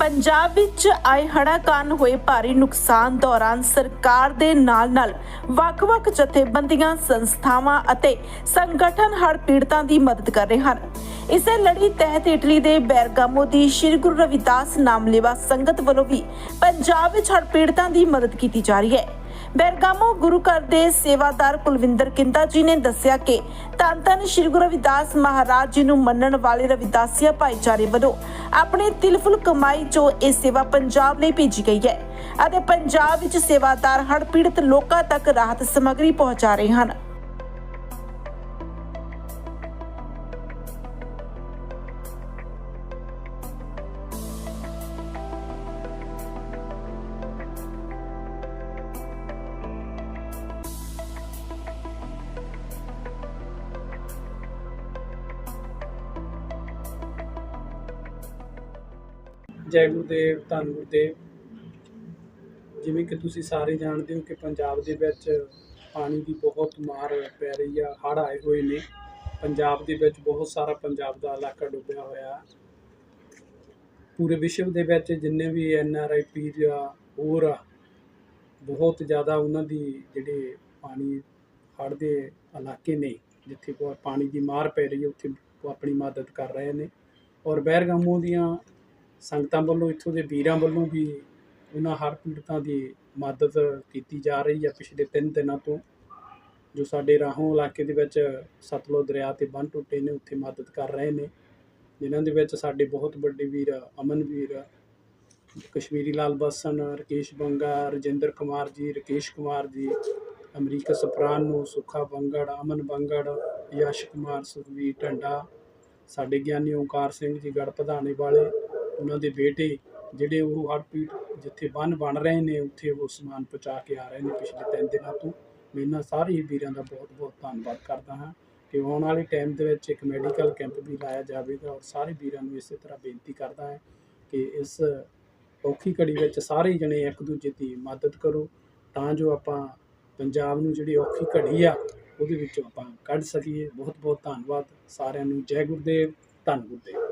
ਪੰਜਾਬ ਵਿੱਚ ਆਏ ਹੜ੍ਹਾਂ ਕਾਰਨ ਹੋਏ ਭਾਰੀ ਨੁਕਸਾਨ ਦੌਰਾਨ ਸਰਕਾਰ ਦੇ ਨਾਲ-ਨਾਲ ਵੱਖ-ਵੱਖ ਜਥੇਬੰਦੀਆਂ, ਸੰਸਥਾਵਾਂ ਅਤੇ ਸੰਗਠਨ ਹੜ੍ਹ ਪੀੜਤਾਂ ਦੀ ਮਦਦ ਕਰ ਰਹੇ ਹਨ। ਇਸੇ ਲੜੀ ਤਹਿਤ ਇਟਲੀ ਦੇ ਬੈਰਗਾਮੋ ਦੀ ਸ਼੍ਰੀ ਗੁਰੂ ਰਵਿਦਾਸ ਨਾਮਲੇਵਾ ਸੰਗਤ ਵੱਲੋਂ ਵੀ ਪੰਜਾਬ ਵਿੱਚ ਹੜ੍ਹ ਪੀੜਤਾਂ ਦੀ ਮਦਦ ਕੀਤੀ ਜਾ ਰਹੀ ਹੈ। ਬੈਰਗਾਮੋ ਗੁਰੂ ਘਰ ਦੇ ਸੇਵਾਦਾਰ ਕੁਲਵਿੰਦਰ ਕਿੰਦਾ ਜੀ ਨੇ ਦੱਸਿਆ ਕਿ ਧੰਨ ਧੰਨ ਸ਼੍ਰੀ ਗੁਰੂ ਰਵਿਦਾਸ ਮਹਾਰਾਜ ਜੀ ਨੂੰ ਮੰਨਣ ਵਾਲੇ ਰਵਿਦਾਸੀਆ ਭਾਈਚਾਰੇ ਵੱਲੋਂ ਆਪਣੀ ਤਿਲਫੁਲ ਕਮਾਈ ਚੋਂ ਇਹ ਸੇਵਾ ਪੰਜਾਬ ਲਈ ਭੇਜੀ ਗਈ ਹੈ ਅਤੇ ਪੰਜਾਬ ਵਿੱਚ ਸੇਵਾਦਾਰ ਹੜ੍ਹ ਪੀੜਤ ਲੋਕਾਂ ਤੱਕ ਰਾਹਤ ਸਮੱਗਰੀ ਪਹੁੰਚਾ ਰਹੇ ਹਨ। ਜੈ ਗੁਰਦੇਵ ਧੰਨ ਗੁਰਦੇਵ ਜਿਵੇਂ ਕਿ ਤੁਸੀਂ ਸਾਰੇ ਜਾਣਦੇ ਹੋ ਕਿ ਪੰਜਾਬ ਦੇ ਵਿੱਚ ਪਾਣੀ ਦੀ ਬਹੁਤ ਮਾਰ ਪੈ ਰਹੀ ਆ, ਹੜ੍ਹ ਆਏ ਹੋਏ ਨੇ। ਪੰਜਾਬ ਦੇ ਵਿੱਚ ਬਹੁਤ ਸਾਰਾ ਪੰਜਾਬ ਦਾ ਇਲਾਕਾ ਡੁੱਬਿਆ ਹੋਇਆ। ਪੂਰੇ ਵਿਸ਼ਵ ਦੇ ਵਿੱਚ ਜਿੰਨੇ ਵੀ ਐਨ ਆਰ ਆਈ ਪੀ ਜਾਂ ਹੋਰ ਆ, ਬਹੁਤ ਜ਼ਿਆਦਾ ਉਹਨਾਂ ਦੀ ਜਿਹੜੇ ਪਾਣੀ, ਹੜ੍ਹ ਦੇ ਇਲਾਕੇ ਨੇ, ਜਿੱਥੇ ਪਾਣੀ ਦੀ ਮਾਰ ਪੈ ਰਹੀ ਹੈ ਉੱਥੇ ਉਹ ਆਪਣੀ ਮਦਦ ਕਰ ਰਹੇ ਨੇ। ਔਰ ਬਹਿਰਗਾਮੋਂ ਦੀਆਂ ਸੰਗਤਾਂ ਵੱਲੋਂ ਇੱਥੋਂ ਦੇ ਵੀਰਾਂ ਵੱਲੋਂ ਵੀ ਉਹਨਾਂ ਹਰ ਪੀੜਤਾਂ ਦੀ ਮਦਦ ਕੀਤੀ ਜਾ ਰਹੀ ਹੈ ਪਿਛਲੇ ਤਿੰਨ ਦਿਨਾਂ ਤੋਂ, ਜੋ ਸਾਡੇ ਰਾਹੋਂ ਇਲਾਕੇ ਦੇ ਵਿੱਚ ਸਤਲੁਜ ਦਰਿਆ ਤੇ ਬੰਨ੍ਹ ਟੁੱਟੇ ਨੇ, ਉੱਥੇ ਮਦਦ ਕਰ ਰਹੇ ਨੇ। ਜਿਨ੍ਹਾਂ ਦੇ ਵਿੱਚ ਸਾਡੇ ਬਹੁਤ ਵੱਡੇ ਵੀਰ ਅਮਨ ਵੀਰ, ਕਸ਼ਮੀਰੀ ਲਾਲ ਬਸਨ, ਰਕੇਸ਼ ਬੰਗਾ, ਰਜਿੰਦਰ ਕੁਮਾਰ ਜੀ, ਰਕੇਸ਼ ਕੁਮਾਰ ਜੀ, ਅਮਰੀਕਾ ਨੂੰ ਸੁੱਖਾ ਬੰਗੜ, ਅਮਨ ਬੰਗੜ, ਯਸ਼ ਕੁਮਾਰ, ਸੁਖਵੀਰ ਢੰਡਾ, ਸਾਡੇ ਗਿਆਨੀ ਓਂਕਾਰ ਸਿੰਘ ਜੀ ਗੜ ਪ੍ਰਧਾਨੇ ਵਾਲੇ ਉਹਨਾਂ ਦੇ ਬੇਟੇ ਜਿਹੜੇ ਉਹ ਹੜਪੀਟ ਜਿੱਥੇ ਬੰਨ ਬਣ ਰਹੇ ਨੇ, ਉੱਥੇ ਉਹ ਸਮਾਨ ਪਹੁੰਚਾ ਕੇ ਆ ਰਹੇ ਨੇ ਪਿਛਲੇ ਤਿੰਨ ਦਿਨਾਂ ਤੋਂ। ਮੈਂ ਇਹਨਾਂ ਸਾਰੇ ਹੀ ਵੀਰਾਂ ਦਾ ਬਹੁਤ ਬਹੁਤ ਧੰਨਵਾਦ ਕਰਦਾ ਹਾਂ ਕਿ ਆਉਣ ਵਾਲੇ ਟਾਈਮ ਦੇ ਵਿੱਚ ਇੱਕ ਮੈਡੀਕਲ ਕੈਂਪ ਵੀ ਲਾਇਆ ਜਾਵੇਗਾ ਔਰ ਸਾਰੇ ਵੀਰਾਂ ਨੂੰ ਇਸੇ ਤਰ੍ਹਾਂ ਬੇਨਤੀ ਕਰਦਾ ਹਾਂ ਕਿ ਇਸ ਔਖੀ ਘੜੀ ਵਿੱਚ ਸਾਰੇ ਜਣੇ ਇੱਕ ਦੂਜੇ ਦੀ ਮਦਦ ਕਰੋ ਤਾਂ ਜੋ ਆਪਾਂ ਪੰਜਾਬ ਨੂੰ ਜਿਹੜੀ ਔਖੀ ਘੜੀ ਆ, ਉਹਦੇ ਵਿੱਚੋਂ ਆਪਾਂ ਕੱਢ ਸਕੀਏ। ਬਹੁਤ ਬਹੁਤ ਧੰਨਵਾਦ ਸਾਰਿਆਂ ਨੂੰ। ਜੈ ਗੁਰਦੇਵ, ਧੰਨ ਗੁਰਦੇਵ।